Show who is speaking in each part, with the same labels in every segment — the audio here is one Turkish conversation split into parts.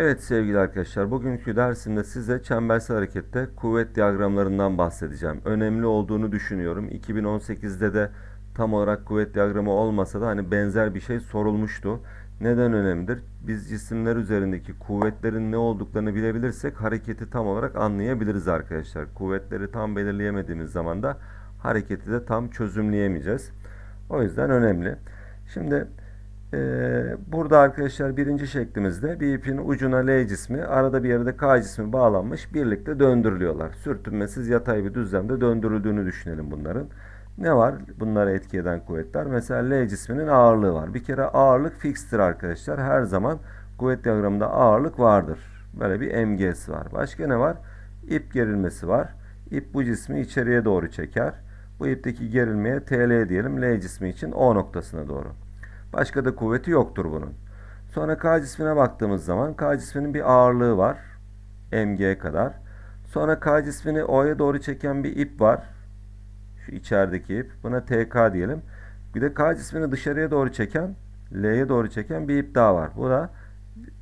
Speaker 1: Evet sevgili arkadaşlar, bugünkü dersimde size çembersel harekette kuvvet diyagramlarından bahsedeceğim. Önemli olduğunu düşünüyorum. 2018'de de tam olarak kuvvet diyagramı olmasa da hani benzer bir şey sorulmuştu. Neden önemlidir? Biz cisimler üzerindeki kuvvetlerin ne olduklarını bilebilirsek hareketi tam olarak anlayabiliriz arkadaşlar. Kuvvetleri tam belirleyemediğimiz zaman da hareketi de tam çözümleyemeyeceğiz. O yüzden önemli. Şimdi burada arkadaşlar birinci şeklimizde bir ipin ucuna L cismi, arada bir yerde K cismi bağlanmış, birlikte döndürülüyorlar. Sürtünmesiz yatay bir düzlemde döndürüldüğünü düşünelim bunların. Ne var? Bunlara etki eden kuvvetler. Mesela L cisminin ağırlığı var. Bir kere ağırlık fikstir arkadaşlar. Her zaman kuvvet diyagramında ağırlık vardır. Böyle bir MG'si var. Başka ne var? İp gerilmesi var. İp bu cismi içeriye doğru çeker. Bu ipteki gerilmeye TL diyelim. L cismi için O noktasına doğru. Başka da kuvveti yoktur bunun. Sonra K cismine baktığımız zaman K cisminin bir ağırlığı var. mg kadar. Sonra K cismini O'ya doğru çeken bir ip var. Şu içerideki ip. Buna TK diyelim. Bir de K cismini dışarıya doğru çeken, L'ye doğru çeken bir ip daha var. Bu da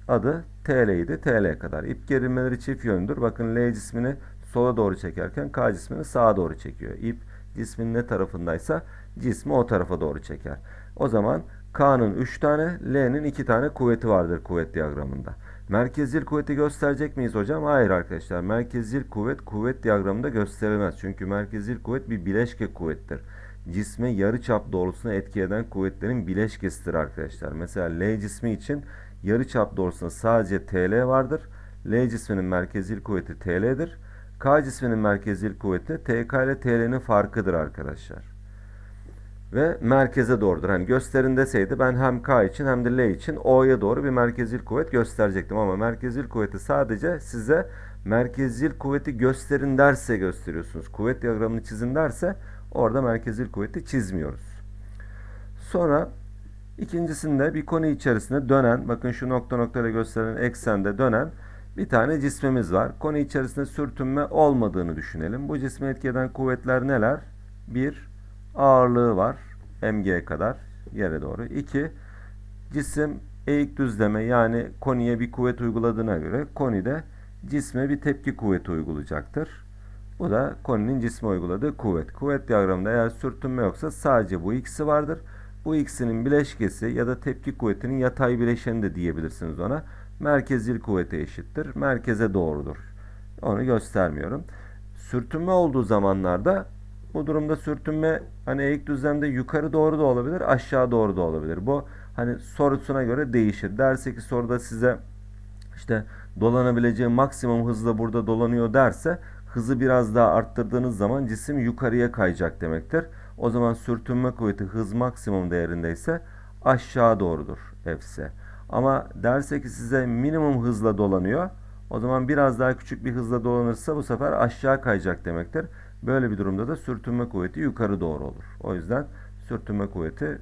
Speaker 1: adı TL idi. TL kadar. İp gerilmeleri çift yöndür. Bakın L cismini sola doğru çekerken K cismini sağa doğru çekiyor. İp cismin ne tarafındaysa cismi o tarafa doğru çeker. O zaman K'nın 3 tane, L'nin 2 tane kuvveti vardır kuvvet diyagramında. Merkezil kuvveti gösterecek miyiz hocam? Hayır arkadaşlar. Merkezil kuvvet kuvvet diyagramında gösterilmez. Çünkü merkezil kuvvet bir bileşke kuvvettir. Cisme yarıçap doğrultusuna etki eden kuvvetlerin bileşkesidir arkadaşlar. Mesela L cismi için yarıçap doğrultusunda sadece TL vardır. L cisminin merkezil kuvveti TL'dir. K cisminin merkezil kuvveti TK ile TL'nin farkıdır arkadaşlar ve merkeze doğrudur. Hani gösterin deseydi ben hem K için hem de L için O'ya doğru bir merkezil kuvvet gösterecektim ama merkezil kuvveti sadece size merkezil kuvveti gösterin derse gösteriyorsunuz. Kuvvet diyagramını çizin derse orada merkezil kuvveti çizmiyoruz. Sonra ikincisinde bir konu içerisinde dönen bakın şu nokta nokta gösterilen eksende dönen bir tane cismimiz var. Konu içerisinde sürtünme olmadığını düşünelim. Bu cisme etki eden kuvvetler neler? 1 ağırlığı var. mg kadar yere doğru. 2. Cisim eğik düzleme yani koniye bir kuvvet uyguladığına göre koni de cisme bir tepki kuvveti uygulayacaktır. Bu da koninin cisme uyguladığı kuvvet. Kuvvet diyagramında eğer sürtünme yoksa sadece bu ikisi vardır. Bu ikisinin bileşkesi ya da tepki kuvvetinin yatay bileşeni de diyebilirsiniz ona. Merkezil kuvvete eşittir. Merkeze doğrudur. Onu göstermiyorum. Sürtünme olduğu zamanlarda bu durumda sürtünme hani eğik düzlemde yukarı doğru da olabilir, aşağı doğru da olabilir. Bu hani sorusuna göre değişir. Derse ki soruda size işte dolanabileceği maksimum hızla burada dolanıyor derse hızı biraz daha arttırdığınız zaman cisim yukarıya kayacak demektir. O zaman sürtünme kuvveti hız maksimum değerindeyse aşağı doğrudur F'si. Ama derse ki size minimum hızla dolanıyor o zaman biraz daha küçük bir hızla dolanırsa bu sefer aşağı kayacak demektir. Böyle bir durumda da sürtünme kuvveti yukarı doğru olur. O yüzden sürtünme kuvveti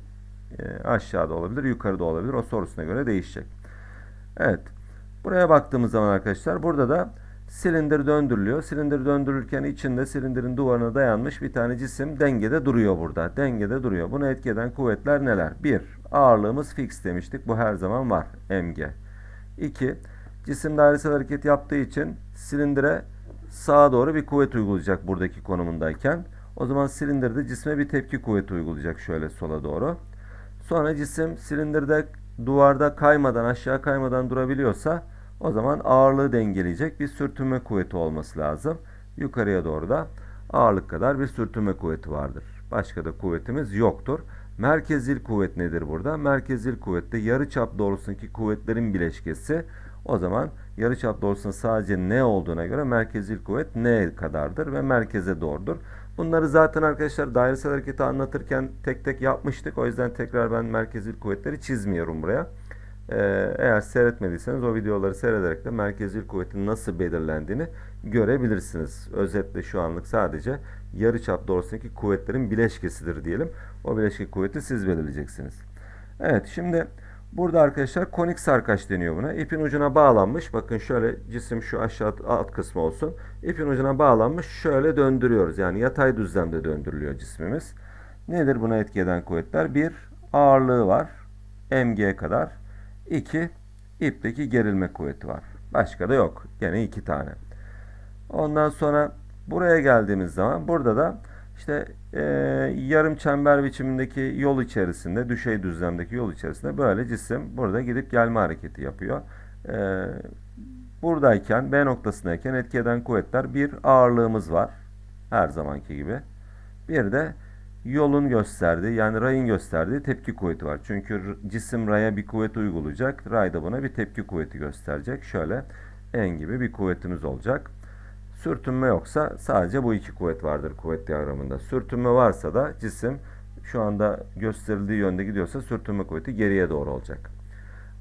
Speaker 1: e, aşağıda olabilir, yukarıda olabilir. O sorusuna göre değişecek. Evet. Buraya baktığımız zaman arkadaşlar burada da silindir döndürülüyor. Silindir döndürürken içinde silindirin duvarına dayanmış bir tane cisim dengede duruyor burada. Dengede duruyor. Bunu etki eden kuvvetler neler? 1. Ağırlığımız fix demiştik. Bu her zaman var. mg. 2. Cisim dairesel hareket yaptığı için silindire sağa doğru bir kuvvet uygulayacak buradaki konumundayken. O zaman silindirde cisme bir tepki kuvveti uygulayacak şöyle sola doğru. Sonra cisim silindirde duvarda kaymadan aşağı kaymadan durabiliyorsa o zaman ağırlığı dengeleyecek bir sürtünme kuvveti olması lazım. Yukarıya doğru da ağırlık kadar bir sürtünme kuvveti vardır. Başka da kuvvetimiz yoktur. Merkezil kuvvet nedir burada? Merkezil kuvvette yarı çap doğrusundaki kuvvetlerin bileşkesi. O zaman yarıçap doğrusunda sadece ne olduğuna göre merkezil kuvvet ne kadardır ve merkeze doğrudur. Bunları zaten arkadaşlar dairesel hareketi anlatırken tek tek yapmıştık. O yüzden tekrar ben merkezil kuvvetleri çizmiyorum buraya. Ee, eğer seyretmediyseniz o videoları seyrederek de merkezil kuvvetin nasıl belirlendiğini görebilirsiniz. Özetle şu anlık sadece yarıçap doğrusundaki kuvvetlerin bileşkesidir diyelim. O bileşke kuvveti siz belirleyeceksiniz. Evet şimdi Burada arkadaşlar konik sarkaç deniyor buna. İpin ucuna bağlanmış. Bakın şöyle cisim şu aşağı alt kısmı olsun. İpin ucuna bağlanmış. Şöyle döndürüyoruz. Yani yatay düzlemde döndürülüyor cismimiz. Nedir buna etki eden kuvvetler? Bir ağırlığı var. mg kadar. 2 ipteki gerilme kuvveti var. Başka da yok. Gene iki tane. Ondan sonra buraya geldiğimiz zaman burada da işte e, yarım çember biçimindeki yol içerisinde, düşey düzlemdeki yol içerisinde böyle cisim burada gidip gelme hareketi yapıyor. E, buradayken, B noktasındayken etki eden kuvvetler bir ağırlığımız var. Her zamanki gibi. Bir de yolun gösterdiği yani rayın gösterdiği tepki kuvveti var. Çünkü cisim raya bir kuvvet uygulayacak. Ray da buna bir tepki kuvveti gösterecek. Şöyle en gibi bir kuvvetimiz olacak. Sürtünme yoksa sadece bu iki kuvvet vardır kuvvet diyagramında. Sürtünme varsa da cisim şu anda gösterildiği yönde gidiyorsa sürtünme kuvveti geriye doğru olacak.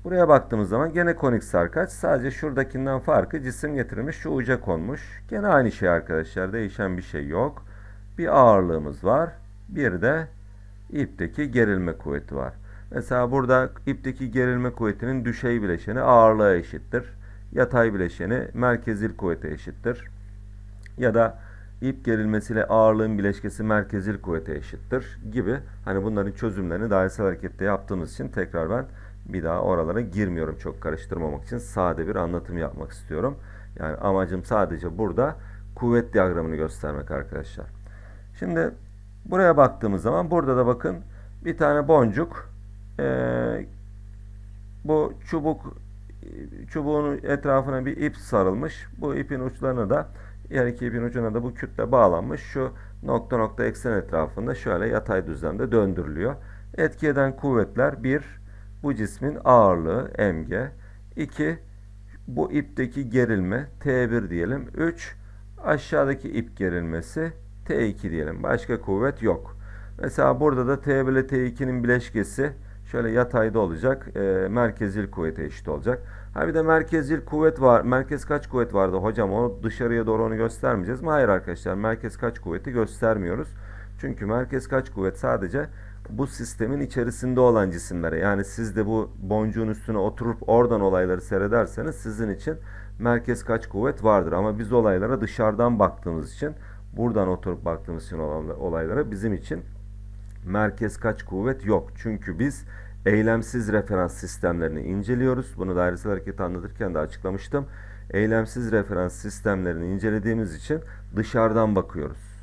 Speaker 1: Buraya baktığımız zaman gene konik sarkaç. Sadece şuradakinden farkı cisim getirilmiş şu uca konmuş. Gene aynı şey arkadaşlar. Değişen bir şey yok. Bir ağırlığımız var. Bir de ipteki gerilme kuvveti var. Mesela burada ipteki gerilme kuvvetinin düşey bileşeni ağırlığa eşittir. Yatay bileşeni merkezil kuvvete eşittir. Ya da ip gerilmesiyle ağırlığın bileşkesi merkezil kuvvete eşittir gibi. Hani bunların çözümlerini dairesel harekette yaptığımız için tekrar ben bir daha oralara girmiyorum çok karıştırmamak için sade bir anlatım yapmak istiyorum. Yani amacım sadece burada kuvvet diyagramını göstermek arkadaşlar. Şimdi buraya baktığımız zaman burada da bakın bir tane boncuk eee, bu çubuk çubuğun etrafına bir ip sarılmış. Bu ipin uçlarına da her iki ipin ucuna da bu kütle bağlanmış. Şu nokta nokta eksen etrafında şöyle yatay düzlemde döndürülüyor. Etki eden kuvvetler bir bu cismin ağırlığı mg. 2 bu ipteki gerilme T1 diyelim. 3 aşağıdaki ip gerilmesi T2 diyelim. Başka kuvvet yok. Mesela burada da T1 ile T2'nin bileşkesi şöyle yatayda olacak. E, merkezil kuvvete eşit olacak. Ha bir de merkezil kuvvet var. Merkez kaç kuvvet vardı hocam? Onu dışarıya doğru onu göstermeyeceğiz mi? Hayır arkadaşlar. Merkez kaç kuvveti göstermiyoruz. Çünkü merkez kaç kuvvet sadece bu sistemin içerisinde olan cisimlere. Yani siz de bu boncuğun üstüne oturup oradan olayları seyrederseniz sizin için merkez kaç kuvvet vardır. Ama biz olaylara dışarıdan baktığımız için buradan oturup baktığımız için olaylara bizim için merkez kaç kuvvet yok. Çünkü biz eylemsiz referans sistemlerini inceliyoruz. Bunu dairesel hareket anlatırken de açıklamıştım. Eylemsiz referans sistemlerini incelediğimiz için dışarıdan bakıyoruz.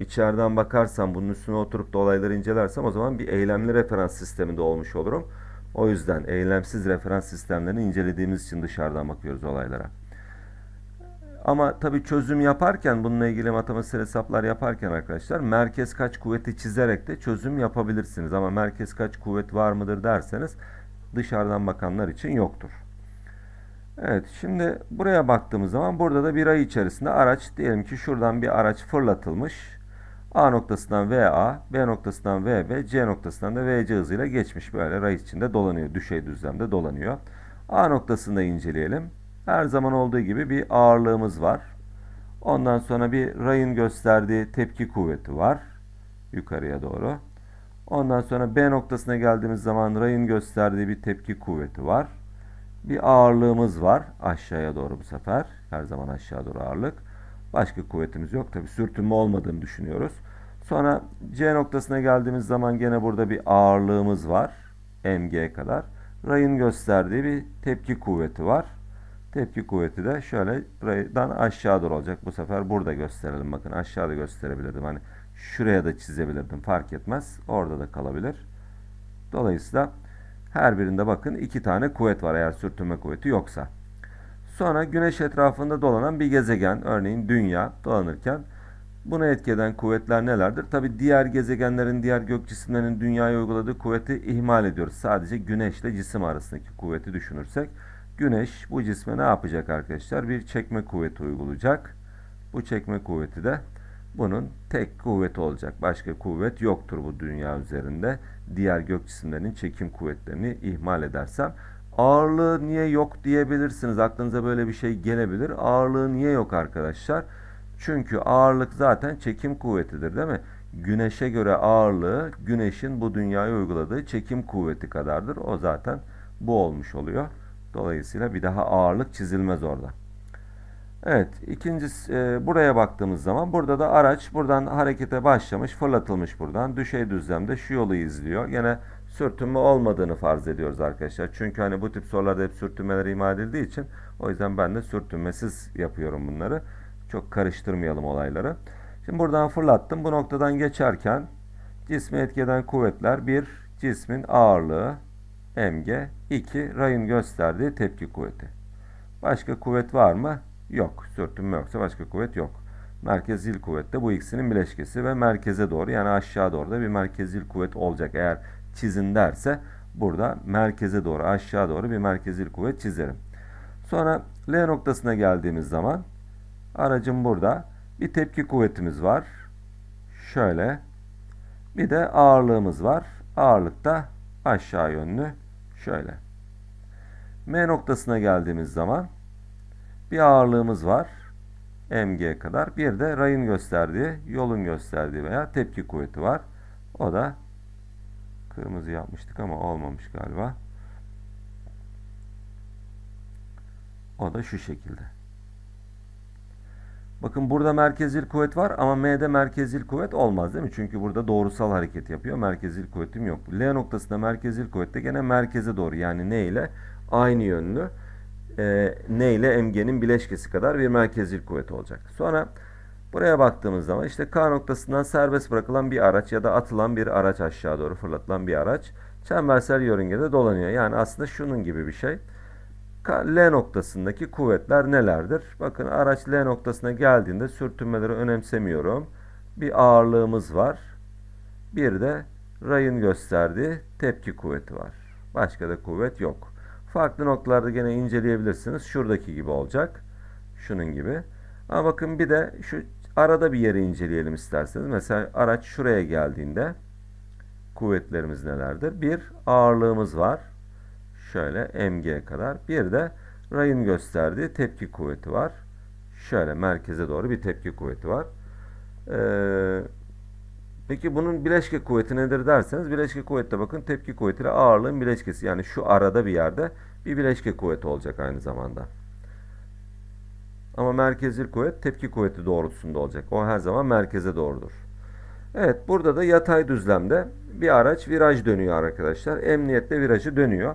Speaker 1: İçeriden bakarsam bunun üstüne oturup da olayları incelersem o zaman bir eylemli referans sisteminde olmuş olurum. O yüzden eylemsiz referans sistemlerini incelediğimiz için dışarıdan bakıyoruz olaylara. Ama tabii çözüm yaparken bununla ilgili matematiksel hesaplar yaparken arkadaşlar merkez kaç kuvveti çizerek de çözüm yapabilirsiniz. Ama merkez kaç kuvvet var mıdır derseniz dışarıdan bakanlar için yoktur. Evet şimdi buraya baktığımız zaman burada da bir ay içerisinde araç diyelim ki şuradan bir araç fırlatılmış. A noktasından VA, B noktasından VB, C noktasından da VC hızıyla geçmiş böyle ray içinde dolanıyor. Düşey düzlemde dolanıyor. A noktasında inceleyelim. Her zaman olduğu gibi bir ağırlığımız var. Ondan sonra bir rayın gösterdiği tepki kuvveti var. Yukarıya doğru. Ondan sonra B noktasına geldiğimiz zaman rayın gösterdiği bir tepki kuvveti var. Bir ağırlığımız var aşağıya doğru bu sefer. Her zaman aşağı doğru ağırlık. Başka kuvvetimiz yok. Tabi sürtünme olmadığını düşünüyoruz. Sonra C noktasına geldiğimiz zaman gene burada bir ağırlığımız var. mg kadar. Rayın gösterdiği bir tepki kuvveti var. Tepki kuvveti de şöyle raydan aşağı doğru olacak. Bu sefer burada gösterelim. Bakın aşağıda gösterebilirdim. Hani şuraya da çizebilirdim. Fark etmez. Orada da kalabilir. Dolayısıyla her birinde bakın iki tane kuvvet var eğer sürtünme kuvveti yoksa. Sonra güneş etrafında dolanan bir gezegen örneğin dünya dolanırken buna etki kuvvetler nelerdir? Tabi diğer gezegenlerin, diğer gök cisimlerinin dünyaya uyguladığı kuvveti ihmal ediyoruz. Sadece güneşle cisim arasındaki kuvveti düşünürsek güneş bu cisme ne yapacak arkadaşlar? Bir çekme kuvveti uygulayacak. Bu çekme kuvveti de bunun tek kuvveti olacak. Başka kuvvet yoktur bu dünya üzerinde. Diğer gök cisimlerinin çekim kuvvetlerini ihmal edersem ağırlığı niye yok diyebilirsiniz. Aklınıza böyle bir şey gelebilir. Ağırlığı niye yok arkadaşlar? Çünkü ağırlık zaten çekim kuvvetidir değil mi? Güneşe göre ağırlığı güneşin bu dünyaya uyguladığı çekim kuvveti kadardır. O zaten bu olmuş oluyor. Dolayısıyla bir daha ağırlık çizilmez orada. Evet, ikincisi e, buraya baktığımız zaman burada da araç buradan harekete başlamış, fırlatılmış buradan. Düşey düzlemde şu yolu izliyor. Yine sürtünme olmadığını farz ediyoruz arkadaşlar. Çünkü hani bu tip sorularda hep sürtünmeler ima edildiği için o yüzden ben de sürtünmesiz yapıyorum bunları. Çok karıştırmayalım olayları. Şimdi buradan fırlattım. Bu noktadan geçerken cismi etkieden kuvvetler 1. Cismin ağırlığı mg 2. Rayın gösterdiği tepki kuvveti. Başka kuvvet var mı? Yok. Sürtünme yoksa başka kuvvet yok. Merkezil kuvvet de bu ikisinin bileşkesi ve merkeze doğru yani aşağı doğru da bir merkezil kuvvet olacak. Eğer çizin derse burada merkeze doğru aşağı doğru bir merkezil kuvvet çizerim. Sonra L noktasına geldiğimiz zaman aracın burada bir tepki kuvvetimiz var. Şöyle. Bir de ağırlığımız var. Ağırlık da aşağı yönlü. Şöyle. M noktasına geldiğimiz zaman bir ağırlığımız var. mg kadar. Bir de rayın gösterdiği, yolun gösterdiği veya tepki kuvveti var. O da kırmızı yapmıştık ama olmamış galiba. O da şu şekilde. Bakın burada merkezil kuvvet var ama M'de merkezil kuvvet olmaz değil mi? Çünkü burada doğrusal hareket yapıyor. Merkezil kuvvetim yok. L noktasında merkezil kuvvet de gene merkeze doğru. Yani ne ile? Aynı yönlü. E, N ile MG'nin bileşkesi kadar bir merkezil kuvvet olacak. Sonra buraya baktığımız zaman işte K noktasından serbest bırakılan bir araç ya da atılan bir araç aşağı doğru fırlatılan bir araç çembersel yörüngede dolanıyor. Yani aslında şunun gibi bir şey. L noktasındaki kuvvetler nelerdir? Bakın araç L noktasına geldiğinde sürtünmeleri önemsemiyorum. Bir ağırlığımız var. Bir de rayın gösterdiği tepki kuvveti var. Başka da kuvvet yok. Farklı noktalarda gene inceleyebilirsiniz. Şuradaki gibi olacak. Şunun gibi. Ama bakın bir de şu arada bir yeri inceleyelim isterseniz. Mesela araç şuraya geldiğinde kuvvetlerimiz nelerdir? Bir ağırlığımız var şöyle mg kadar. Bir de rayın gösterdiği tepki kuvveti var. Şöyle merkeze doğru bir tepki kuvveti var. Ee, peki bunun bileşke kuvveti nedir derseniz bileşke kuvvette bakın tepki kuvvetiyle ağırlığın bileşkesi. Yani şu arada bir yerde bir bileşke kuvveti olacak aynı zamanda. Ama merkezil kuvvet tepki kuvveti doğrultusunda olacak. O her zaman merkeze doğrudur. Evet burada da yatay düzlemde bir araç viraj dönüyor arkadaşlar. Emniyetle virajı dönüyor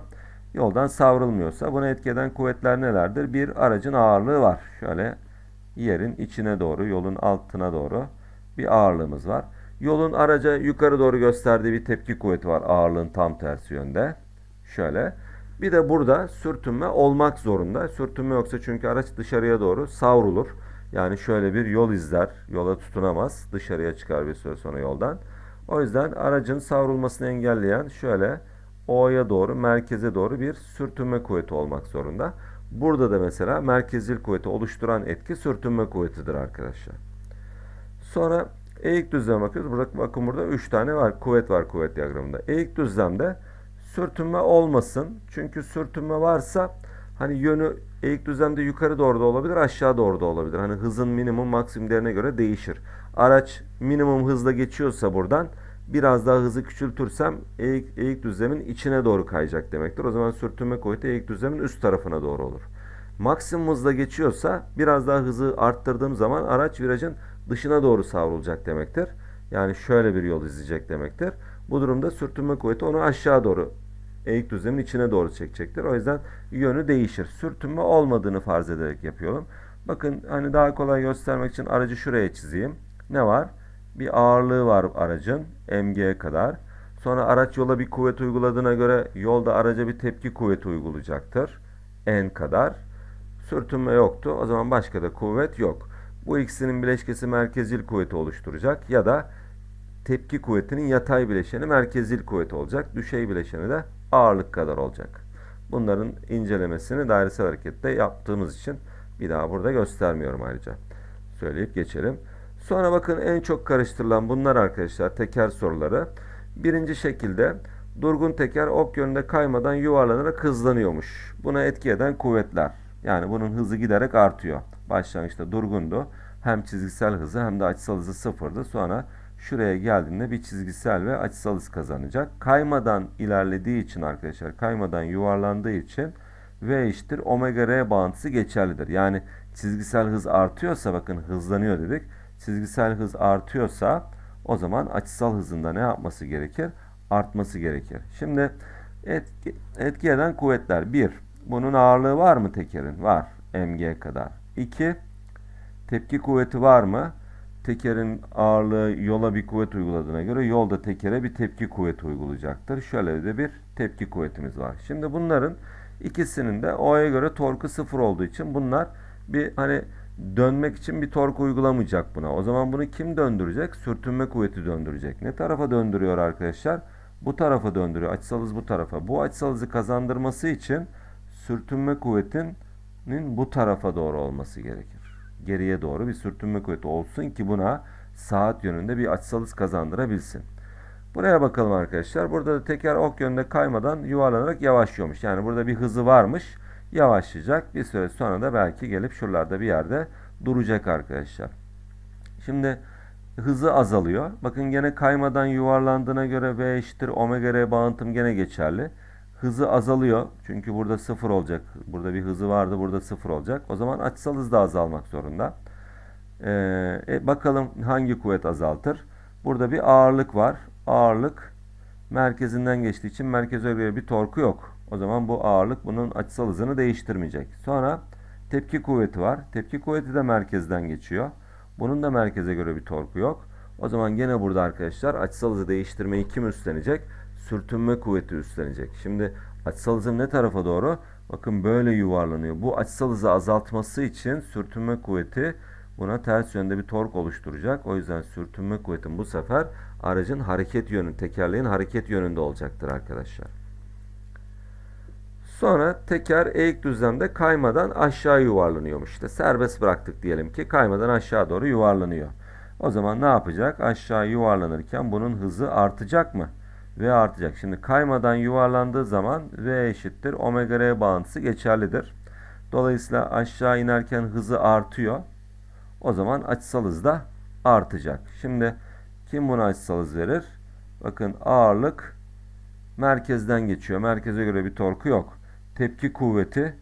Speaker 1: yoldan savrulmuyorsa buna etki eden kuvvetler nelerdir? Bir aracın ağırlığı var. Şöyle yerin içine doğru, yolun altına doğru bir ağırlığımız var. Yolun araca yukarı doğru gösterdiği bir tepki kuvveti var ağırlığın tam tersi yönde. Şöyle. Bir de burada sürtünme olmak zorunda. Sürtünme yoksa çünkü araç dışarıya doğru savrulur. Yani şöyle bir yol izler. Yola tutunamaz. Dışarıya çıkar bir süre sonra yoldan. O yüzden aracın savrulmasını engelleyen şöyle O'ya doğru, merkeze doğru bir sürtünme kuvveti olmak zorunda. Burada da mesela merkezil kuvveti oluşturan etki sürtünme kuvvetidir arkadaşlar. Sonra eğik düzleme bakıyoruz. Burada, bakın burada 3 tane var. Kuvvet var kuvvet diyagramında. Eğik düzlemde sürtünme olmasın. Çünkü sürtünme varsa hani yönü eğik düzlemde yukarı doğru da olabilir, aşağı doğru da olabilir. Hani hızın minimum maksimum değerine göre değişir. Araç minimum hızla geçiyorsa buradan biraz daha hızı küçültürsem eğik, eğik düzlemin içine doğru kayacak demektir. O zaman sürtünme kuvveti eğik düzlemin üst tarafına doğru olur. Maksimum hızla geçiyorsa biraz daha hızı arttırdığım zaman araç virajın dışına doğru savrulacak demektir. Yani şöyle bir yol izleyecek demektir. Bu durumda sürtünme kuvveti onu aşağı doğru eğik düzlemin içine doğru çekecektir. O yüzden yönü değişir. Sürtünme olmadığını farz ederek yapıyorum. Bakın hani daha kolay göstermek için aracı şuraya çizeyim. Ne var? Bir ağırlığı var aracın mg'ye kadar. Sonra araç yola bir kuvvet uyguladığına göre yolda araca bir tepki kuvveti uygulayacaktır. N kadar. Sürtünme yoktu. O zaman başka da kuvvet yok. Bu ikisinin bileşkesi merkezil kuvveti oluşturacak ya da tepki kuvvetinin yatay bileşeni merkezil kuvveti olacak. Düşey bileşeni de ağırlık kadar olacak. Bunların incelemesini dairesel harekette yaptığımız için bir daha burada göstermiyorum ayrıca. Söyleyip geçelim. Sonra bakın en çok karıştırılan bunlar arkadaşlar teker soruları. Birinci şekilde durgun teker ok yönünde kaymadan yuvarlanarak hızlanıyormuş. Buna etki eden kuvvetler. Yani bunun hızı giderek artıyor. Başlangıçta durgundu. Hem çizgisel hızı hem de açısal hızı sıfırdı. Sonra şuraya geldiğinde bir çizgisel ve açısal hız kazanacak. Kaymadan ilerlediği için arkadaşlar, kaymadan yuvarlandığı için V eşittir omega R bağıntısı geçerlidir. Yani çizgisel hız artıyorsa bakın hızlanıyor dedik çizgisel hız artıyorsa o zaman açısal hızında ne yapması gerekir? artması gerekir. Şimdi etki, etki eden kuvvetler 1. Bunun ağırlığı var mı tekerin? Var. mg kadar. 2. Tepki kuvveti var mı? Tekerin ağırlığı yola bir kuvvet uyguladığına göre yolda tekere bir tepki kuvveti uygulayacaktır. Şöyle de bir tepki kuvvetimiz var. Şimdi bunların ikisinin de O'ya göre torku sıfır olduğu için bunlar bir hani dönmek için bir tork uygulamayacak buna. O zaman bunu kim döndürecek? Sürtünme kuvveti döndürecek. Ne tarafa döndürüyor arkadaşlar? Bu tarafa döndürüyor. Açısal bu tarafa. Bu açısal kazandırması için sürtünme kuvvetinin bu tarafa doğru olması gerekir. Geriye doğru bir sürtünme kuvveti olsun ki buna saat yönünde bir açısal kazandırabilsin. Buraya bakalım arkadaşlar. Burada da teker ok yönünde kaymadan yuvarlanarak yavaşlıyormuş. Yani burada bir hızı varmış. Yavaşlayacak. Bir süre sonra da belki gelip şuralarda bir yerde duracak arkadaşlar. Şimdi hızı azalıyor. Bakın gene kaymadan yuvarlandığına göre V eşittir omega R bağıntım gene geçerli. Hızı azalıyor. Çünkü burada sıfır olacak. Burada bir hızı vardı. Burada sıfır olacak. O zaman açısal hız da azalmak zorunda. Ee, e, bakalım hangi kuvvet azaltır? Burada bir ağırlık var. Ağırlık merkezinden geçtiği için merkeze göre bir torku yok. O zaman bu ağırlık bunun açısal hızını değiştirmeyecek. Sonra tepki kuvveti var. Tepki kuvveti de merkezden geçiyor. Bunun da merkeze göre bir torku yok. O zaman gene burada arkadaşlar açısal hızı değiştirmeyi kim üstlenecek? Sürtünme kuvveti üstlenecek. Şimdi açısal hızım ne tarafa doğru? Bakın böyle yuvarlanıyor. Bu açısal hızı azaltması için sürtünme kuvveti buna ters yönde bir tork oluşturacak. O yüzden sürtünme kuvvetin bu sefer aracın hareket yönü, tekerleğin hareket yönünde olacaktır arkadaşlar. Sonra teker eğik düzlemde kaymadan aşağı yuvarlanıyormuş. İşte serbest bıraktık diyelim ki kaymadan aşağı doğru yuvarlanıyor. O zaman ne yapacak? Aşağı yuvarlanırken bunun hızı artacak mı? V artacak. Şimdi kaymadan yuvarlandığı zaman V eşittir omega R bağıntısı geçerlidir. Dolayısıyla aşağı inerken hızı artıyor. O zaman açısal hız da artacak. Şimdi kim buna açısal hız verir? Bakın ağırlık merkezden geçiyor. Merkeze göre bir torku yok. Tepki kuvveti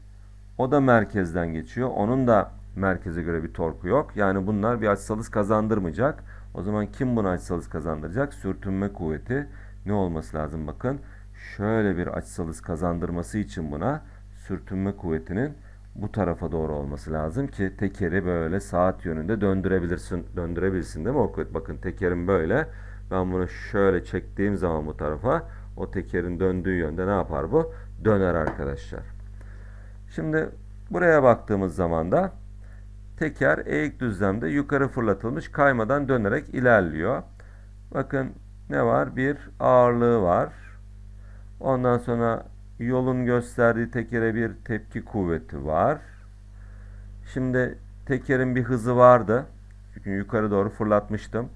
Speaker 1: o da merkezden geçiyor. Onun da merkeze göre bir torku yok. Yani bunlar bir açısal hız kazandırmayacak. O zaman kim buna açısal hız kazandıracak? Sürtünme kuvveti ne olması lazım bakın. Şöyle bir açısal hız kazandırması için buna sürtünme kuvvetinin bu tarafa doğru olması lazım ki tekeri böyle saat yönünde döndürebilirsin, döndürebilsin değil mi o kuvvet? Bakın tekerim böyle. Ben bunu şöyle çektiğim zaman bu tarafa o tekerin döndüğü yönde ne yapar bu? Döner arkadaşlar. Şimdi buraya baktığımız zaman da teker eğik düzlemde yukarı fırlatılmış kaymadan dönerek ilerliyor. Bakın ne var? Bir ağırlığı var. Ondan sonra yolun gösterdiği tekere bir tepki kuvveti var. Şimdi tekerin bir hızı vardı. Çünkü yukarı doğru fırlatmıştım.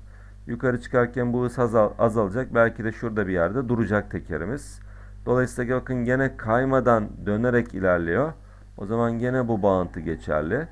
Speaker 1: Yukarı çıkarken bu hız azal, azalacak. Belki de şurada bir yerde duracak tekerimiz. Dolayısıyla bakın gene kaymadan dönerek ilerliyor. O zaman gene bu bağıntı geçerli.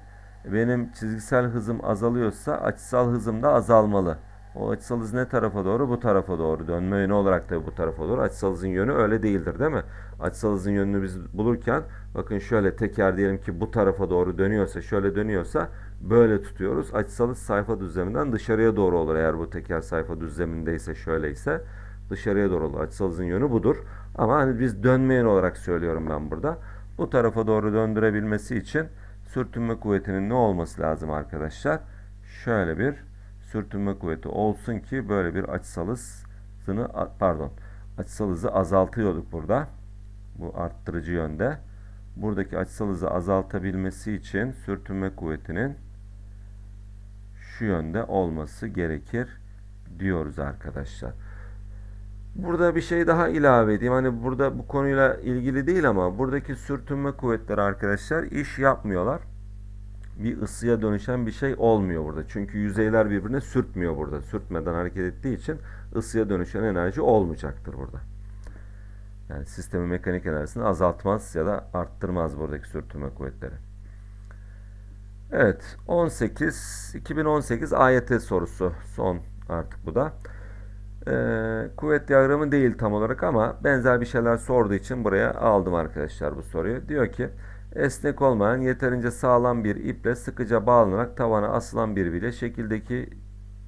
Speaker 1: Benim çizgisel hızım azalıyorsa açısal hızım da azalmalı. O açısal hız ne tarafa doğru? Bu tarafa doğru. Dönme yönü olarak da bu tarafa doğru. Açısal hızın yönü öyle değildir değil mi? Açısal hızın yönünü biz bulurken bakın şöyle teker diyelim ki bu tarafa doğru dönüyorsa şöyle dönüyorsa böyle tutuyoruz. Açısal hız sayfa düzleminden dışarıya doğru olur. Eğer bu teker sayfa düzlemindeyse şöyleyse dışarıya doğru olur. Açısal hızın yönü budur. Ama hani biz dönmeyen olarak söylüyorum ben burada. Bu tarafa doğru döndürebilmesi için sürtünme kuvvetinin ne olması lazım arkadaşlar? Şöyle bir sürtünme kuvveti olsun ki böyle bir açısal hızını pardon açısal hızı azaltıyorduk burada. Bu arttırıcı yönde. Buradaki açısal hızı azaltabilmesi için sürtünme kuvvetinin şu yönde olması gerekir diyoruz arkadaşlar. Burada bir şey daha ilave edeyim. Hani burada bu konuyla ilgili değil ama buradaki sürtünme kuvvetleri arkadaşlar iş yapmıyorlar. Bir ısıya dönüşen bir şey olmuyor burada. Çünkü yüzeyler birbirine sürtmüyor burada. Sürtmeden hareket ettiği için ısıya dönüşen enerji olmayacaktır burada. Yani sistemin mekanik enerjisini azaltmaz ya da arttırmaz buradaki sürtünme kuvvetleri. Evet 18 2018 AYT sorusu son artık bu da. Ee, kuvvet diyagramı değil tam olarak ama benzer bir şeyler sorduğu için buraya aldım arkadaşlar bu soruyu. Diyor ki esnek olmayan yeterince sağlam bir iple sıkıca bağlanarak tavana asılan bir bilye şekildeki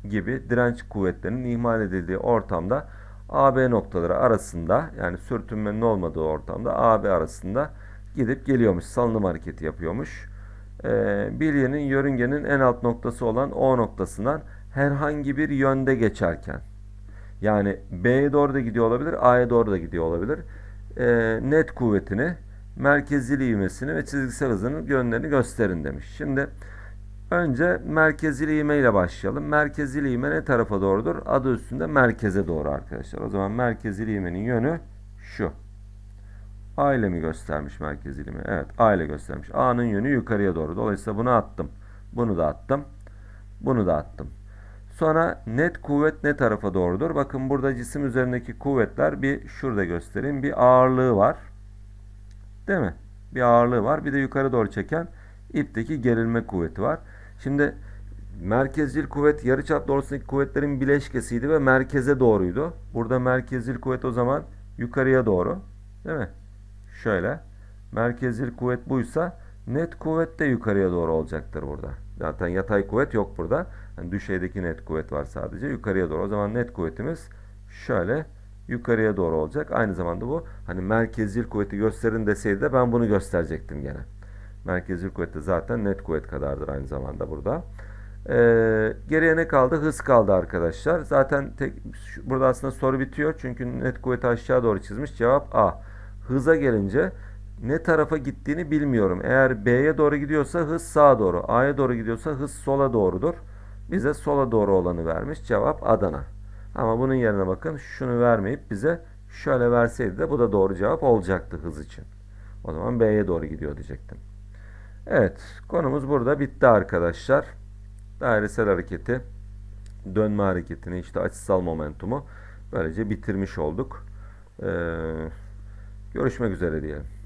Speaker 1: gibi direnç kuvvetlerinin ihmal edildiği ortamda AB noktaları arasında yani sürtünmenin olmadığı ortamda AB arasında gidip geliyormuş. Salınım hareketi yapıyormuş. Ee, bilyenin yörüngenin en alt noktası olan O noktasından herhangi bir yönde geçerken yani B'ye doğru da gidiyor olabilir, A'ya doğru da gidiyor olabilir. Ee, net kuvvetini, merkezil ivmesini ve çizgisel hızının yönlerini gösterin demiş. Şimdi önce merkezil ivme ile başlayalım. Merkezil ivme ne tarafa doğrudur? Adı üstünde merkeze doğru arkadaşlar. O zaman merkezil ivmenin yönü şu. A ile mi göstermiş merkezil ivme? Evet, A ile göstermiş. A'nın yönü yukarıya doğru. Dolayısıyla bunu attım. Bunu da attım. Bunu da attım. Sonra net kuvvet ne tarafa doğrudur? Bakın burada cisim üzerindeki kuvvetler bir şurada göstereyim. Bir ağırlığı var. Değil mi? Bir ağırlığı var. Bir de yukarı doğru çeken ipteki gerilme kuvveti var. Şimdi merkezcil kuvvet yarıçap doğrusundaki kuvvetlerin bileşkesiydi ve merkeze doğruydu. Burada merkezcil kuvvet o zaman yukarıya doğru. Değil mi? Şöyle. Merkezcil kuvvet buysa net kuvvet de yukarıya doğru olacaktır burada. Zaten yatay kuvvet yok burada. Yani düşeydeki net kuvvet var sadece yukarıya doğru. O zaman net kuvvetimiz şöyle yukarıya doğru olacak. Aynı zamanda bu hani merkezcil kuvveti gösterin deseydi de ben bunu gösterecektim gene. Merkezcil kuvvet de zaten net kuvvet kadardır aynı zamanda burada. Ee, geriye ne kaldı? Hız kaldı arkadaşlar. Zaten tek, burada aslında soru bitiyor. Çünkü net kuvveti aşağı doğru çizmiş. Cevap A. Hıza gelince ne tarafa gittiğini bilmiyorum. Eğer B'ye doğru gidiyorsa hız sağa doğru. A'ya doğru gidiyorsa hız sola doğrudur. Bize sola doğru olanı vermiş. Cevap Adana. Ama bunun yerine bakın şunu vermeyip bize şöyle verseydi de bu da doğru cevap olacaktı hız için. O zaman B'ye doğru gidiyor diyecektim. Evet konumuz burada bitti arkadaşlar. Dairesel hareketi, dönme hareketini işte açısal momentumu böylece bitirmiş olduk. Ee, görüşmek üzere diyelim.